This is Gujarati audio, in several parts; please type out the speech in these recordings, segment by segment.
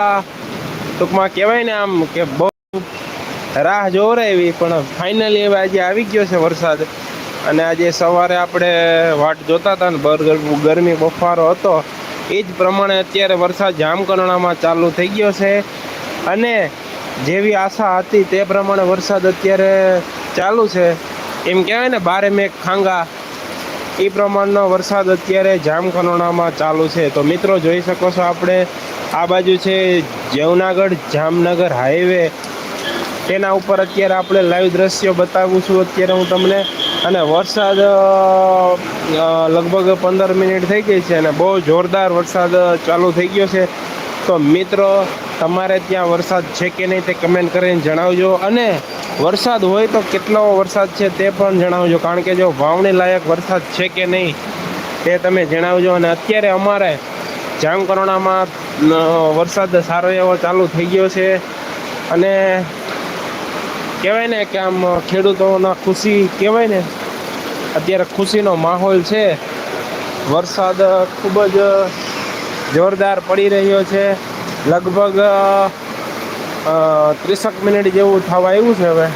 ટૂંકમાં કહેવાય ને આમ કે બહુ રાહ જોરે એવી, પણ ફાઇનલી હવે આજે આવી ગયો છે વરસાદ. અને આજે સવારે આપણે વાટ જોતા હતા ને બર ગરમી બફારો હતો. એ જ પ્રમાણે અત્યારે વરસાદ જામકરણામાં ચાલુ થઈ ગયો છે. અને જેવી આશા હતી તે પ્રમાણે વરસાદ અત્યારે ચાલુ છે. એમ કહેવાય ને, બારે મેઘ ખાંગા એ પ્રમાણનો વરસાદ અત્યારે જામકરણામાં ચાલુ છે. તો મિત્રો, જોઈ શકો છો આપણે, આ બાજુ છે જવનાગઢ જામનગર હાઈવે. તેના ઉપર અત્યારે આપણે લાઈવ દ્રશ્યો બતાવું છું અત્યારે હું તમને. અને વરસાદ લગભગ પંદર મિનિટ થઈ ગઈ છે અને બહુ જોરદાર વરસાદ ચાલુ થઈ ગયો છે. તો મિત્રો, તમારે ત્યાં વરસાદ છે કે નહીં તે કમેન્ટ કરીને જણાવજો. અને વરસાદ હોય તો કેટલો વરસાદ છે તે પણ જણાવજો. કારણ કે જો વાવણી લાયક વરસાદ છે કે નહીં, તે તમે જણાવજો. અને અત્યારે અમારે જામ કરોણામાં વરસાદ સારો એવો ચાલુ થઈ ગયો છે. અને કહેવાય ને કે આમ ખેડૂતોના ખુશી કહેવાય ને, અત્યારે ખુશીનો માહોલ છે. વરસાદ ખૂબ જ જોરદાર પડી રહ્યો છે. લગભગ ત્રીસેક મિનિટ જેવું થવા આવ્યું છે હવે.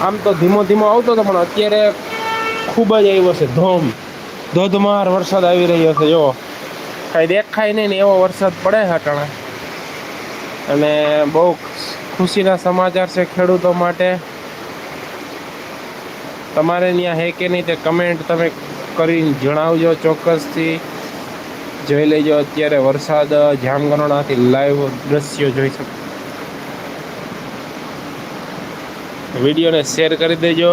આમ તો ધીમો ધીમો આવતો હતો, પણ અત્યારે ખૂબ જ આવ્યો છે, ધોમ. ધોધમાર વરસાદ આવી રહ્યો છે, જો. કાંઈ દેખાય નહીં ને એવો વરસાદ પડે હટાણે અને બહુ ખુશીના સમાચાર છે ખેડૂતો માટે. તમારે ત્યાં હે કે નહીં તે કમેન્ટ તમે કરીને જણાવજો ચોક્કસથી. જોઈ લેજો અત્યારે વરસાદ જામગરણાથી લાઈવ દ્રશ્યો જોઈ શકો. વિડીયોને શેર કરી દેજો.